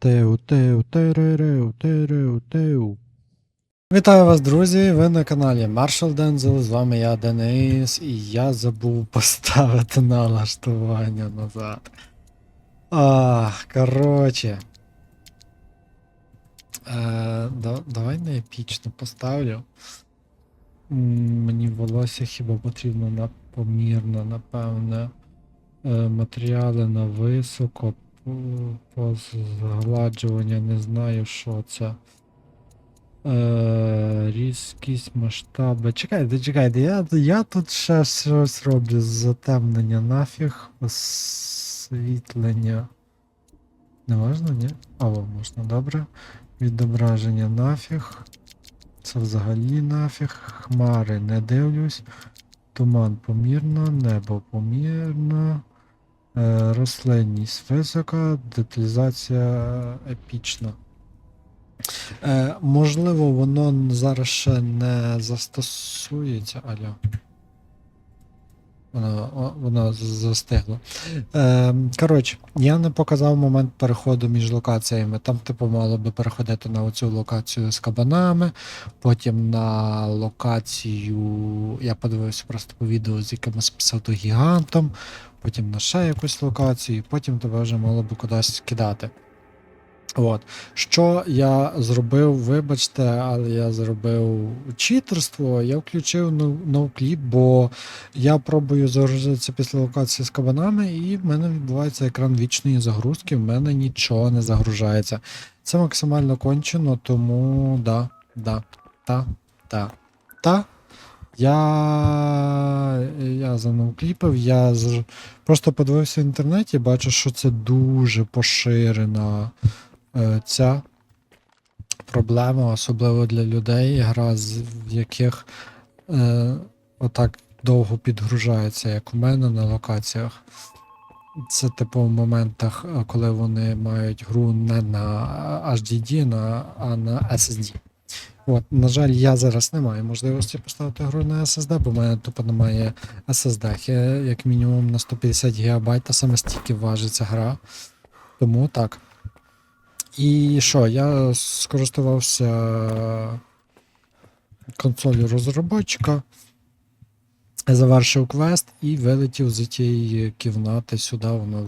Теу, теу, теререу, тереу, теу. Вітаю вас, друзі! Ви на каналі Marshall Denzel, з вами я Денис, і я забув поставити налаштування назад. Ах, короче. Е, да, давай на епічно поставлю. Мені волосся хіба потрібно на помірно, напевне. Е, матеріали на високо, згладжування, не знаю, що це. Е, різкість, масштаби. Чекайте, чекайте, я, я тут ще щось роблю. Затемнення нафіг, освітлення. Не можна, ні? Або можна, добре. Відображення нафіг. Це взагалі нафіг. Хмари не дивлюсь. Туман помірно, небо помірно. Е, рослинність висока, деталізація епічна. Е, можливо, воно зараз ще не застосується. Алло. Воно, воно застигло. Е, коротше, я не показав момент переходу між локаціями. Там, типу, мало би переходити на оцю локацію з кабанами, потім на локацію. Я подивився просто по відео з якимось псевдогігантом, потім на ще якусь локацію, потім тебе вже мало би кудись кидати. От. Що я зробив, вибачте, але я зробив читерство, я включив ноукліп, бо я пробую загрузитися після локації з кабанами, і в мене відбувається екран вічної загрузки, в мене нічого не загружається. Це максимально кончено, тому да, да, та, та, та. Я, я заноукліпив, я просто подивився в інтернеті, бачу, що це дуже поширена ця проблема, особливо для людей, гра, в яких е, отак довго підгружається, як у мене на локаціях. Це типу в моментах, е, коли вони мають гру не на HDD, а на SSD. От, на жаль, я зараз не маю можливості поставити гру на SSD, бо в мене тупо немає SSD. Як мінімум на 150 ГБ, а саме стільки важиться гра. Тому так. І що, я скористувався консолью розробочка. завершив квест і вилетів з тієї кімнати сюди. Воно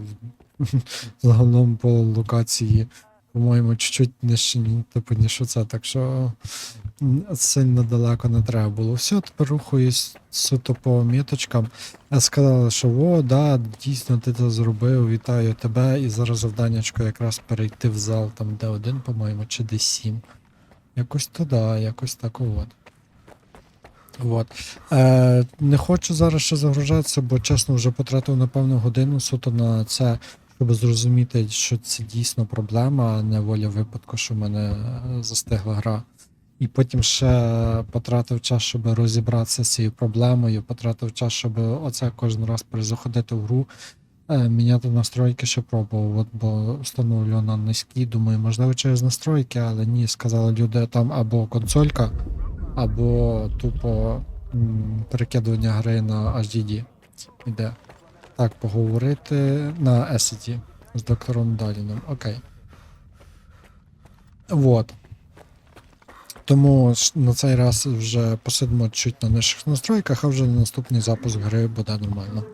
загалом по локації, по-моєму, чуть-чуть нижче, типу, ніж оце, так що сильно далеко не треба було. Все, тепер рухаюсь суто по міточкам. А Сказали, що о, да, дійсно ти це зробив, вітаю тебе. І зараз завданнячко якраз перейти в зал там Д1, по-моєму, чи Д7. Якось туди, якось так от. От. Е, не хочу зараз ще загружатися, бо чесно вже потратив напевно годину суто на це, щоб зрозуміти, що це дійсно проблема, а не воля випадку, що в мене застигла гра. І потім ще потратив час, щоб розібратися з цією проблемою, потратив час, щоб оце кожен раз перезаходити в гру. Е, міняти настройки ще пробував, от, бо встановлював на низькі. Думаю, можливо, через настройки, але ні, сказали люди там або консолька, або тупо перекидування гри на HDD. Іде. Так, поговорити на SSD з доктором Даліном. Окей. Вот. Тому на цей раз вже посидимо чуть на нижчих настройках, а вже на наступний запуск гри буде нормально.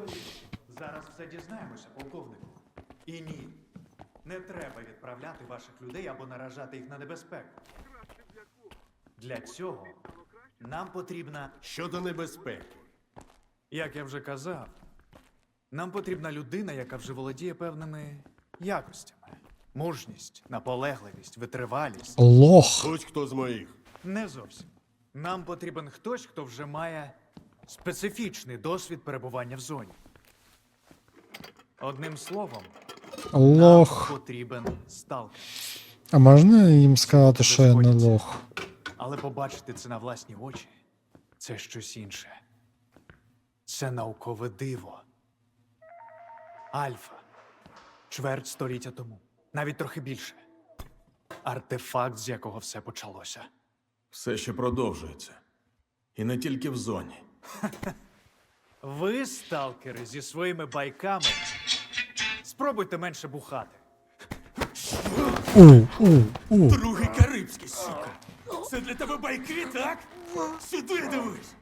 Зараз все дізнаємося, полковнику. І ні, не треба відправляти ваших людей або наражати їх на небезпеку. Для цього нам потрібна, Щодо небезпеки. як я вже казав, нам потрібна людина, яка вже володіє певними якостями: мужність, наполегливість, витривалість. Лох! Будь-хто з моїх. Не зовсім. Нам потрібен хтось, хто вже має специфічний досвід перебування в зоні. Одним словом, Лох. нам потрібен сталкер. А можна їм сказати, що я не лох? Але побачити це на власні очі це щось інше. Це наукове диво. Альфа. Чверть століття тому. Навіть трохи більше. Артефакт, з якого все почалося. Все ще продовжується. І не тільки в зоні. Ви, сталкери, зі своїми байками, спробуйте менше бухати. Другий карибський, сука. Це для тебе байки, так? Сюди дивись.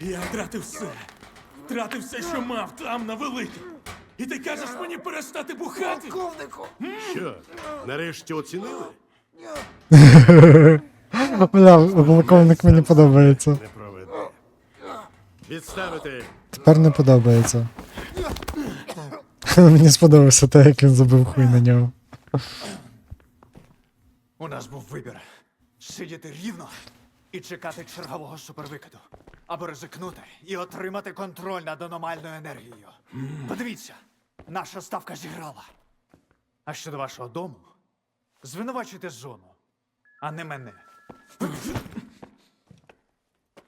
Я втратив все. Втратив все, що мав там на великій. І ти кажеш мені перестати бухати? Що, нарешті оцінили? Бля, полковник мені подобається. Не. Відставити. Тепер не подобається. Мені сподобався те, як він забив хуй на нього. У нас був вибір: сидіти рівно і чекати чергового супервикиду, або ризикнути і отримати контроль над аномальною енергією. Подивіться, наша ставка зіграла. А щодо вашого дому, звинувачуйте зону, а не мене.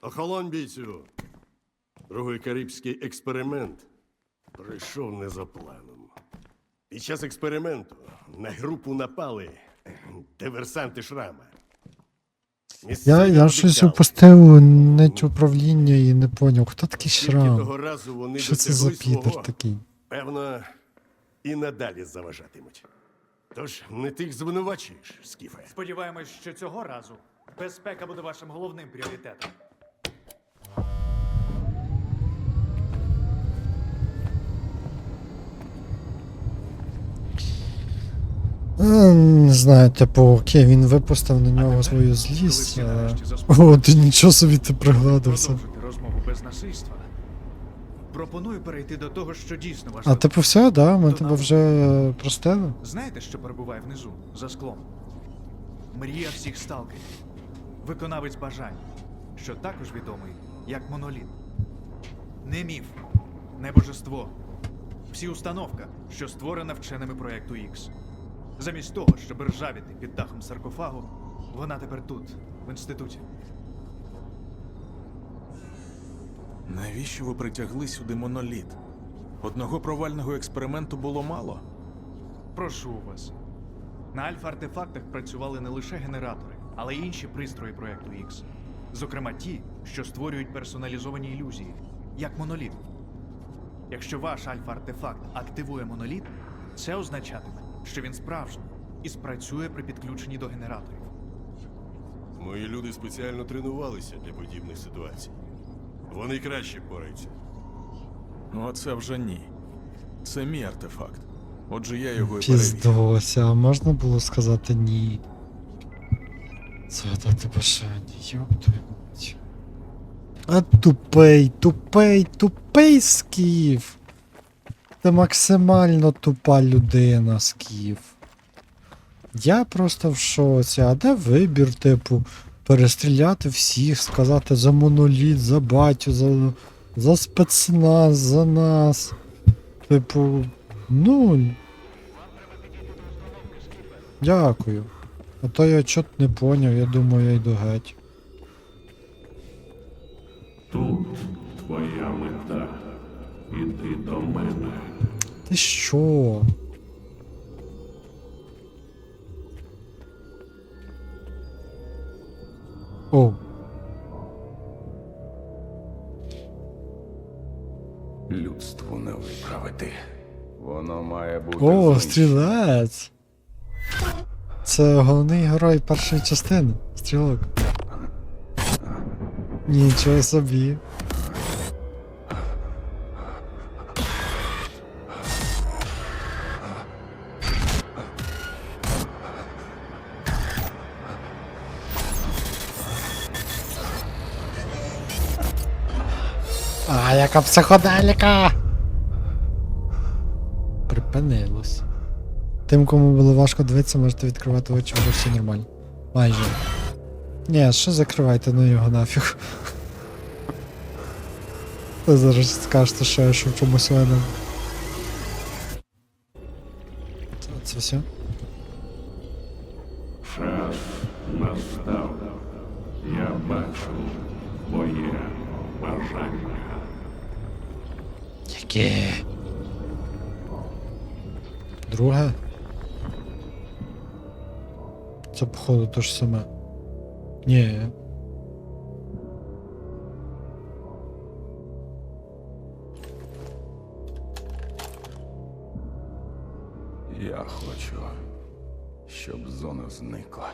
Охолонь бійцю. Другий карибський експеримент пройшов не за планом. Під час експерименту на групу напали диверсанти шрама. Я, я щось упустив нить управління і не поняв, хто такий шрам? Що це за Пітер свого, такий? Певно, і надалі заважатимуть. Тож не тих звинувачуєш, Скіфе. Сподіваємось, що цього разу безпека буде вашим головним пріоритетом. Не знаю, типу, окей, він випустив на нього свою злість. всі а- О, ти нічого собі ти пригладився. Розмову без насильства. Пропоную перейти до того, що дійсно А типу все, да? Ми тебе вже простили? Знаєте, що перебуває внизу, за склом? Мрія всіх сталкерів. Виконавець бажань, що також відомий як моноліт. Не міф, не божество. Всі установка, що створена вченими проекту X. Замість того, щоб ржавіти під дахом саркофагу, вона тепер тут, в інституті. Навіщо ви притягли сюди моноліт? Одного провального експерименту було мало. Прошу вас. На альфа-артефактах працювали не лише генератори, але й інші пристрої проекту X. Зокрема, ті, що створюють персоналізовані ілюзії, як моноліт. Якщо ваш альфа-артефакт активує моноліт, це означатиме, що він справжній і спрацює при підключенні до генераторів. Мої люди спеціально тренувалися для подібних ситуацій. Вони краще пораються. Оце вже ні. Це мій артефакт. Отже, я його і перевірю. Піздося, а можна було сказати ні. Згадати бажання, ёб твою мать. А тупий, тупий, тупий скіф. Ти максимально тупа людина, скіф. Я просто в шоці. А де вибір, типу, перестріляти всіх, сказати за моноліт, за батю, за, за спецназ, за нас. Типу, ну. Дякую. А то я чот не поняв, я думаю, я йду геть. Тут твоя мета. Іди до мене. Ти що? О, Людству не виправити. Воно має бути. о, стрілець. Це головний герой першої частини. Стрілок. Нічого собі. А, яка психоделіка! Припинилось. Тим, кому було важко дивитися, можете відкривати очі, вже все нормально. Майже. Ні, що закривайте, ну його нафіг. Ви зараз скажете, що я що чомусь це все? Яке? Друге? Це походу то ж саме. Ні. Я хочу, щоб зона зникла.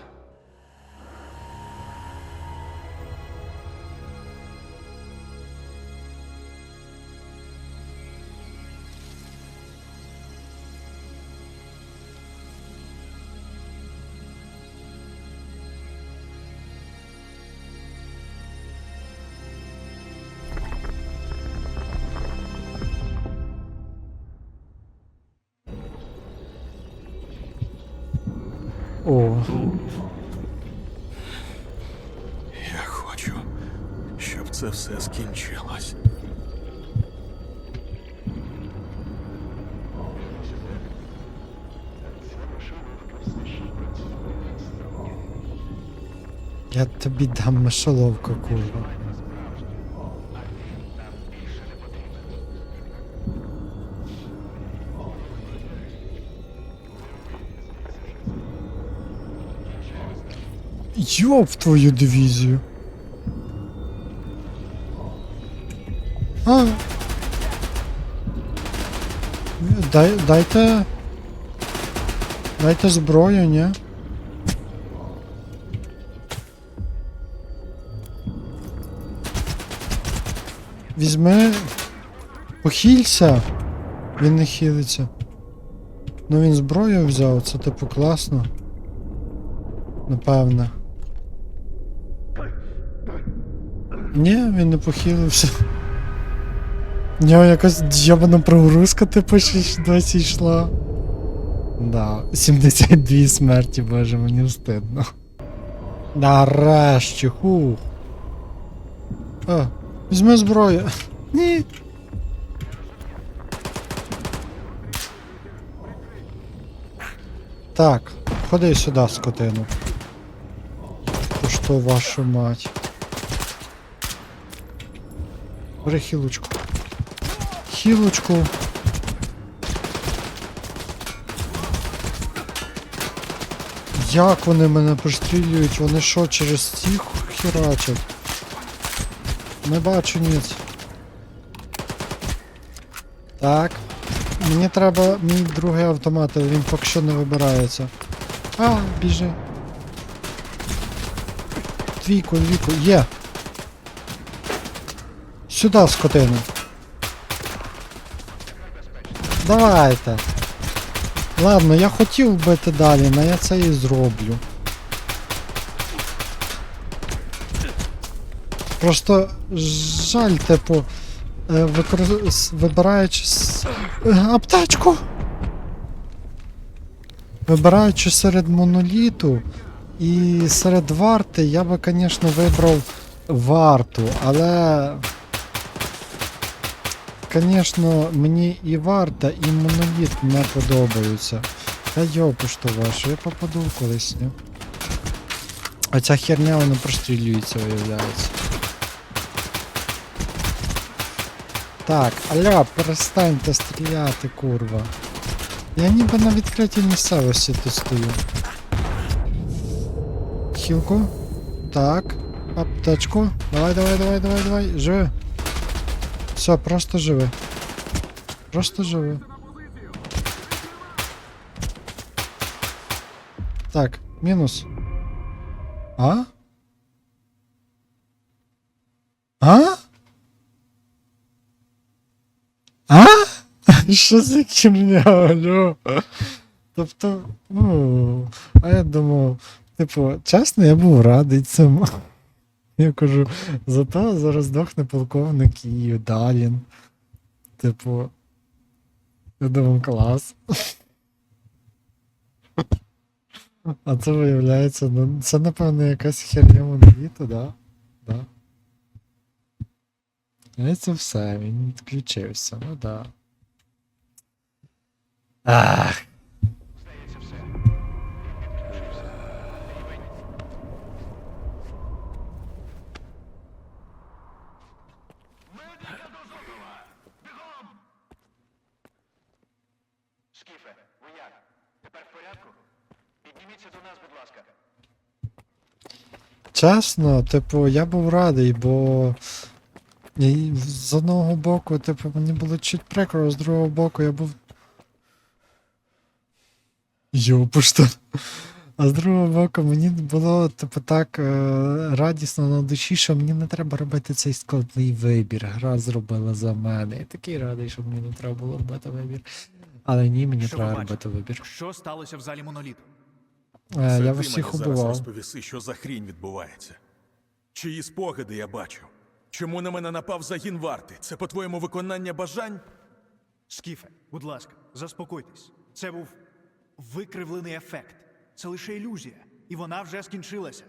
Це все скінчилось. я тобі дам мишоловку, курва. Йоп твою дивізію. Дай, дайте. Дайте зброю, ні? Візьми. Похилься. Він не хилиться. Ну він зброю взяв, це типу класно. Напевне. Ні, він не похилився. Нього якась дьябана прогрузка, типу, досі йшла. Да, 72 смерті, боже, мені встидно. Нарешті, хух. А, візьми зброю. Ні. Так, ходи сюди, скотину. Що вашу мать? Бери хілочку. Як вони мене пристрілюють? Вони що, через ці херачать? Не бачу ніц. Так. Мені треба мій другий автомат, він поки що не вибирається. А, біжи. Двійку, двійку, є. Сюди, скотину. Давайте. Ладно, я хотів бити далі, але я це і зроблю. Просто жаль, типу, е, викор... вибираючи е, аптечку. Вибираючи серед моноліту і серед варти, я би, звісно, вибрав варту, але. Звісно, мені і варта, і моноліт не подобаються. Та йопу що ваше, я попаду колись, ні? А ця херня вона прострілюється, виявляється. Так, аля, перестаньте стріляти, курва. Я ніби на відкритій місцевості тут стою. Хілку. Так. Аптечку. Давай, давай, давай, давай, давай. Живи. Все, просто живи. Просто живи. Так, мінус. А? А? А? Що за херня, алло? Тобто, ну, а я думав, типу, чесно, я був радий цьому. Я кажу, зато зараз здохне полковник і Далін. Типу. Я думав, клас. А це виявляється, ну, це напевно якась херня моноліту, да? Да. І це все, він відключився, ну да. Ах. Скіфе, ви як? Тепер в порядку? Підніміться до нас, будь ласка. Чесно, типу, я був радий, бо і з одного боку, типу, мені було чуть прикро, а з другого боку я був. Йопушта. А з другого боку, мені було типу так е, радісно на душі, що мені не треба робити цей складний вибір. Гра зробила за мене. Я такий радий, що мені не треба було робити вибір. Але ні, мені Що треба бачите? робити вибір. Що сталося в залі моноліту? Е, Це я ти в усіх мені зараз розповіси, що за хрінь відбувається. Чиї спогади я бачив? Чому на мене напав загін варти? Це, по-твоєму, виконання бажань? Скіфе, будь ласка, заспокойтесь. Це був викривлений ефект. Це лише ілюзія, і вона вже скінчилася.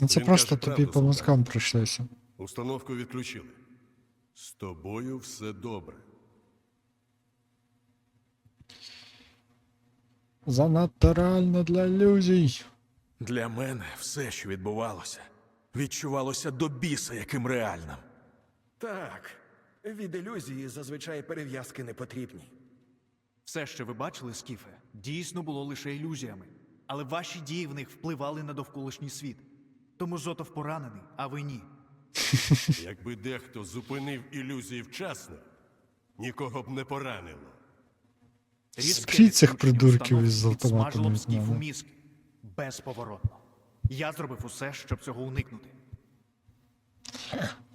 Ну, Це Він просто каже тобі правду, по мозкам пройшлося. Установку відключили. З тобою все добре. Занадто реально для ілюзій. Для мене все, що відбувалося, відчувалося до біса яким реальним. Так, від ілюзії зазвичай перев'язки не потрібні. Все, що ви бачили, Скіфе, дійсно було лише ілюзіями, але ваші дії в них впливали на довколишній світ. Тому Зотов поранений, а ви ні. Якби дехто зупинив ілюзії вчасно, нікого б не поранило. Спріть цих придурків із автоматами від мене. Безповоротно. Я зробив усе, щоб цього уникнути.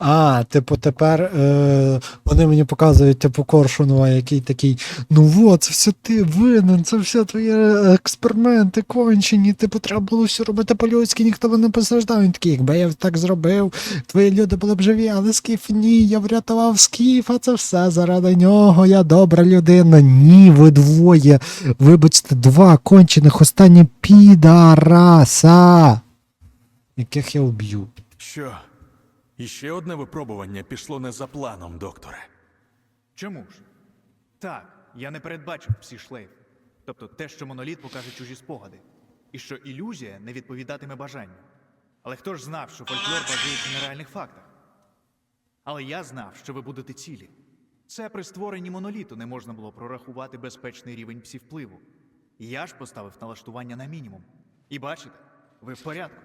А, типу, тепер е, вони мені показують, типу, Коршунова, який такий, ну от, це все ти винен, це все твої е, експерименти кончені, типу, треба було все робити по-людськи, ніхто би не постраждав. Він такий, якби я так зробив, твої люди були б живі, але Скіф ні, я врятував Скіфа, це все заради нього, я добра людина. Ні, ви двоє, вибачте, два кончених останні підараса, яких я вб'ю. Що? Іще одне випробування пішло не за планом, докторе. Чому ж? Так, я не передбачив псі шлейф. Тобто те, що моноліт покаже чужі спогади, і що ілюзія не відповідатиме бажанню. Але хто ж знав, що фольклор базується на реальних фактах? Але я знав, що ви будете цілі. Це при створенні моноліту не можна було прорахувати безпечний рівень псі впливу. Я ж поставив налаштування на мінімум. І бачите, ви в порядку.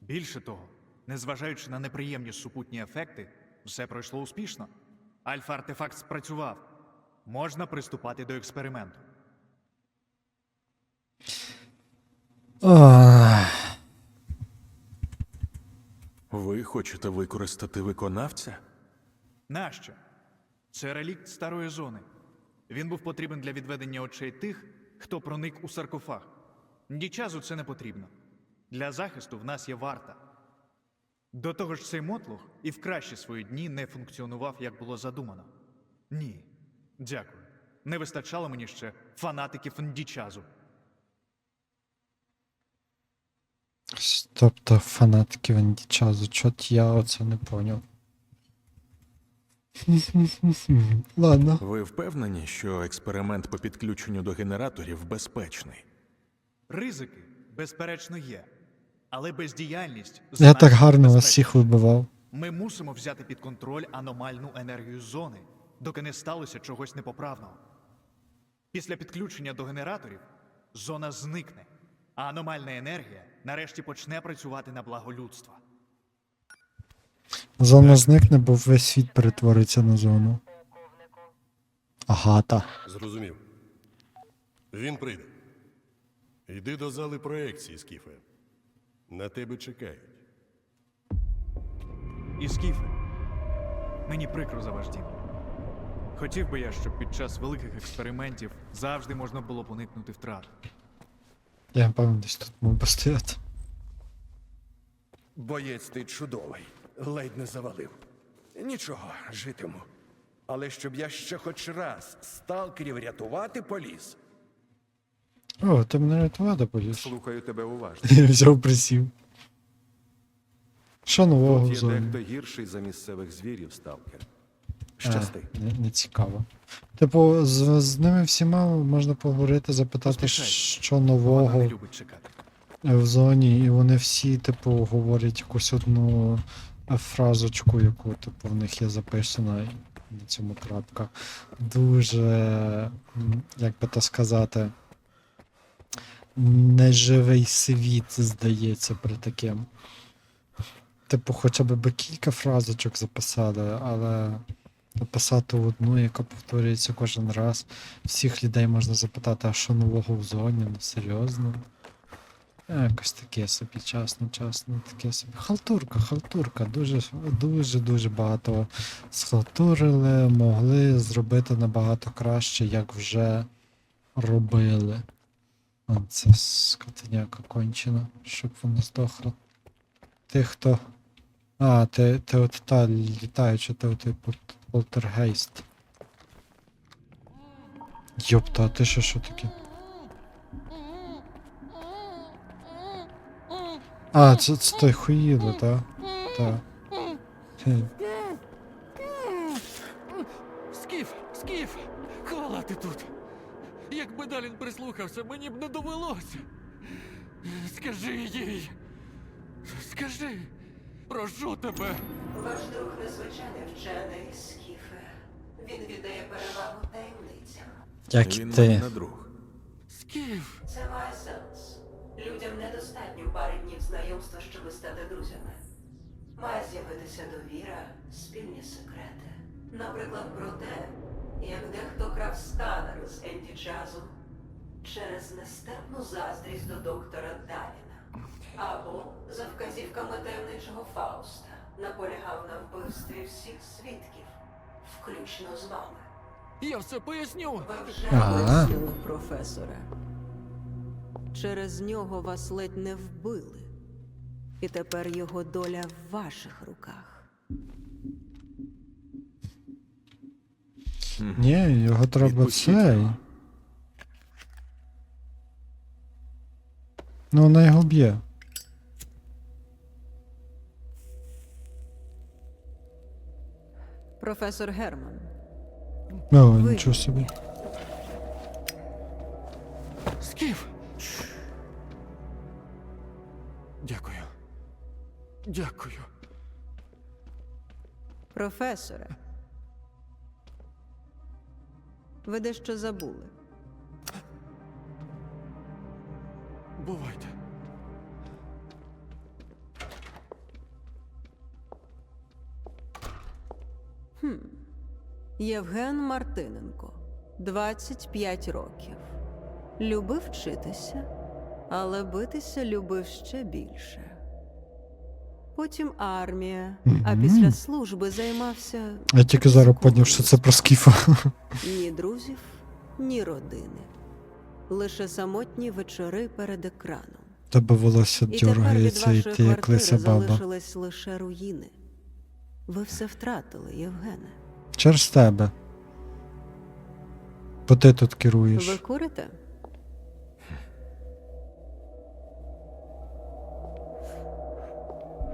Більше того, незважаючи на неприємні супутні ефекти, все пройшло успішно. Альфа-артефакт спрацював. Можна приступати до експерименту. Ви хочете використати виконавця? Нащо? Це релікт старої зони. Він був потрібен для відведення очей тих, хто проник у саркофаг. Нічазу це не потрібно. Для захисту в нас є варта. До того ж, цей мотлух і в кращі свої дні не функціонував, як було задумано. Ні. Дякую. Не вистачало мені ще фанатиків Ндічазу. Тобто фанатки Вендічазу, чот я оце не поняв. Ладно. Ви впевнені, що експеримент по підключенню до генераторів безпечний? Ризики, безперечно, є. Але бездіяльність Я так гарно вас всіх вибивав. Ми мусимо взяти під контроль аномальну енергію зони, доки не сталося чогось непоправного. Після підключення до генераторів зона зникне, а аномальна енергія нарешті почне працювати на благо людства. Зона зникне, бо весь світ перетвориться на зону. Агата. Зрозумів. Він прийде. Йди до зали проекції, Скіфе. На тебе чекають. І скіфи, мені прикро за ваш дім. Хотів би я, щоб під час великих експериментів завжди можна було б уникнути втрат. Я певно десь тут мав постояти. Боєць ти чудовий, ледь не завалив. Нічого, житиму. Але щоб я ще хоч раз сталкерів рятувати поліз. О, ти мене рятувати поліз. Слухаю тебе уважно. Я взяв присів. Що нового в Є зоні? дехто гірший за місцевих звірів, сталкер. Щасти. А, не, не цікаво. Типу, з, з ними всіма можна поговорити, запитати, Поспішайте. що Вона нового не любить чекати. в зоні, і вони всі, типу, говорять якусь одну е, фразочку, яку, типу, в них є записана і на цьому крапка. Дуже, м, як би то сказати, неживий світ, здається, при таким. Типу, хоча б кілька фразочок записали, але написати одну, яка повторюється кожен раз. Всіх людей можна запитати, а що нового в зоні? Ну серйозно? Якось таке собі, часно, часно, таке собі. Халтурка, халтурка. Дуже, дуже, дуже багато схалтурили, могли зробити набагато краще, як вже робили. А, це скотиняка кончена, щоб вона здохла. Ти хто? А, ти, ти от та літаюча, ти от полтергейст. Йопта, а ти що, що таке? А, це, це той хуїло, та? Та. Хе. Скіф, скіф! Хвала ти тут! Якби Далін прислухався, мені б не довелося. Скажи їй. Скажи. Прошу тебе. Ваш друг незвичайний вчений Скіфе. Він віддає перевагу таємницям. Як і Він ти. мене друг. Скіф. Це має сенс. Людям недостатньо пари днів знайомства, щоб стати друзями. Має з'явитися довіра, спільні секрети. Наприклад, про те, як дехто крав сканер з Енді Джазу через нестерпну заздрість до доктора Даліна. Або за вказівками таємничого Фауста наполягав на вбивстві всіх свідків, включно з вами. Я все поясню. Ви вже Ага. професоре. Через нього вас ледь не вбили. І тепер його доля в ваших руках. Ні, його треба Відпустіть цей. Ну, вона його б'є. Професор Герман. О, Ви- нічого собі. Скіф. Дякую. Дякую. Професоре. Ви дещо забули. Бувайте. Євген Мартиненко, 25 років. Любив вчитися, але битися любив ще більше. Потім армія, а після служби займався Я тільки зараз поняв, що це про скіфа. ні друзів, ні родини. Лише самотні вечори перед екраном. Тебе волосся І тепер від дергається, і вашої ти як квартири лиса баба. залишились лише руїни. Ви все втратили, Євгене. Через тебе. Бо ти тут Ви керуєш. курите?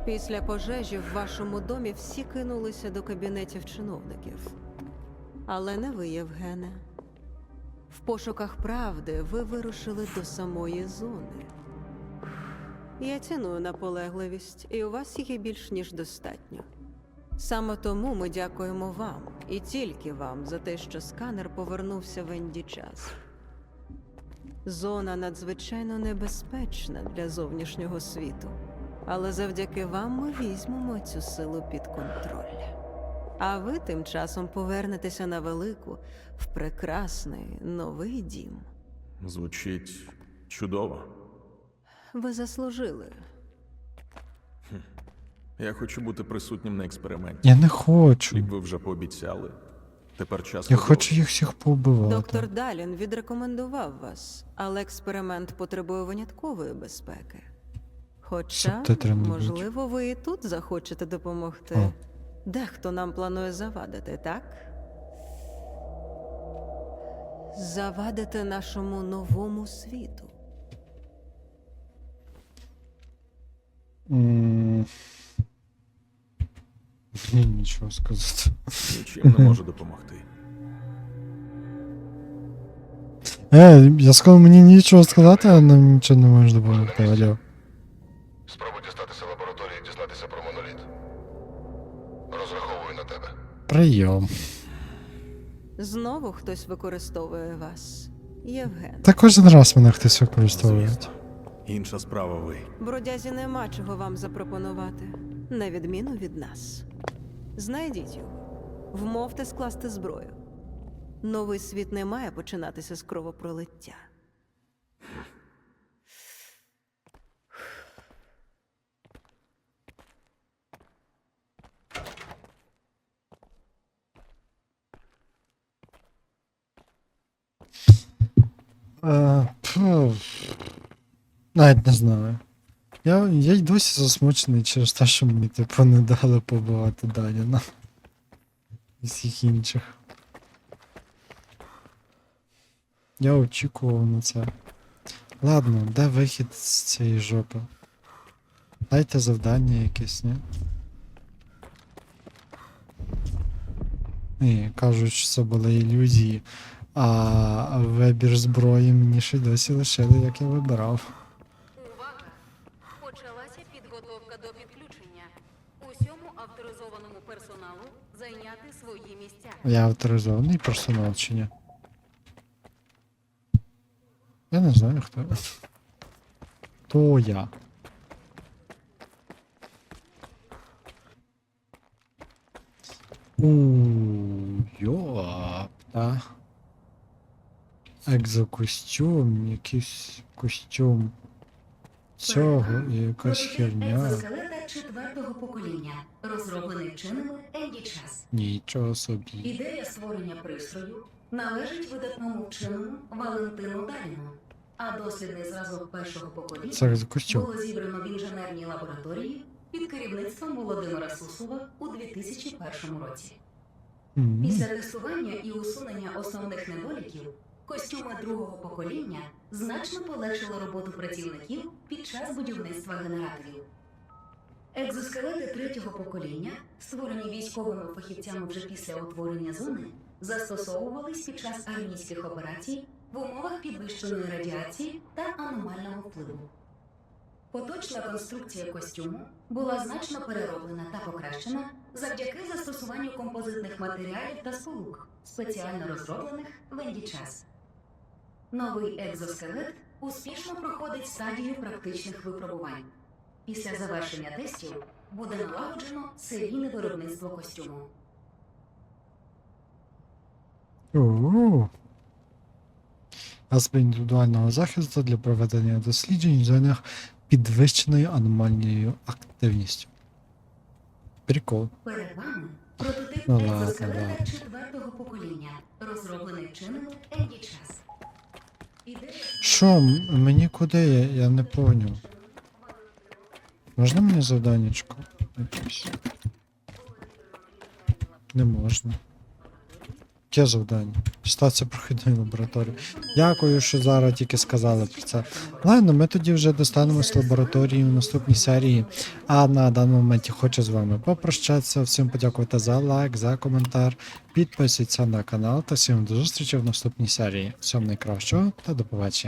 Після пожежі в вашому домі всі кинулися до кабінетів чиновників. Але не ви, Євгене. В пошуках правди ви вирушили до самої зони. Я ціную наполегливість, і у вас її більш ніж достатньо. Саме тому ми дякуємо вам і тільки вам за те, що сканер повернувся в Енді час. Зона надзвичайно небезпечна для зовнішнього світу, але завдяки вам ми візьмемо цю силу під контроль. А ви тим часом повернетеся на велику, в прекрасний новий дім. Звучить чудово. Ви заслужили. Я хочу бути присутнім на експерименті. Я не хочу. Як ви вже пообіцяли. Тепер час. Я хочу їх всіх поубивати. Доктор Далін відрекомендував вас, але експеримент потребує виняткової безпеки. Хоча, можливо, ви і тут захочете допомогти. О. Дехто нам планує завадити, так? Завадити нашому новому світу. М. Ні, нічого сказати. Нічим не можу допомогти. Е, я сказав мені нічого сказати, а нам нічого не можеш допомогти, алло. Спробуй дістатися Прийом. Знову хтось використовує вас. Євген. Та кожен раз мене хтось використовує. Звісно. Інша справа ви. Бродязі нема чого вам запропонувати, на відміну від нас. Знайдіть його, вмовте скласти зброю. Новий світ не має починатися з кровопролиття. Е, пф, Навіть не знаю. Я, я й досі засмучений через те, що мені типу не дали побувати далі на всіх інших. Я очікував на це. Ладно, де вихід з цієї жопи? Дайте завдання якесь, ні? Ні, кажуть, що це були ілюзії. А вибір зброї мені ще й досі лишили, як я вибирав. Увага! Почалася підготовка до підключення. Усьому авторизованому персоналу зайняти свої місця. Я авторизований персонал чи ні? Я не знаю хто. То я. Ууу, йопта. Екзокостюм, якийсь костюм цього і якась херня. екзоскелета четвертого покоління, розроблений вченими Енді Час. Нічого собі. Ідея створення пристрою належить видатному вченому Валентину Даліну, а дослідний зразок першого покоління Це костюм. було зібрано в інженерній лабораторії під керівництвом Володимира Суслова у 2001 році. М. Після тестування і усунення основних недоліків, костюми другого покоління значно полегшили роботу працівників під час будівництва генераторів. Екзоскелети третього покоління, створені військовими фахівцями вже після утворення зони, застосовувались під час армійських операцій в умовах підвищеної радіації та аномального впливу. Поточна конструкція костюму була значно перероблена та покращена завдяки застосуванню композитних матеріалів та сполук, спеціально розроблених в Час. Новий екзоскелет успішно проходить стадію практичних випробувань. Після завершення тестів буде налагоджено серійне виробництво костюму. Засоби індивідуального захисту для проведення досліджень в зонах підвищеною аномальною активністю. Прикол. Перед вами прототип Ну екзоскелета ладно. четвертого покоління, розроблений вченими Час. Що, мені куди? Я, я не поняв. Можна мені завданечко? Не можна. Яке завдання? Стація прохідної лабораторії. Дякую, що зараз тільки сказали про це. Ладно, ми тоді вже достанемось лабораторії в наступній серії. А на даному моменті хочу з вами попрощатися. Всім подякувати за лайк, за коментар. Підписуйтесь на канал та всім до зустрічі в наступній серії. Всім найкращого та до побачення.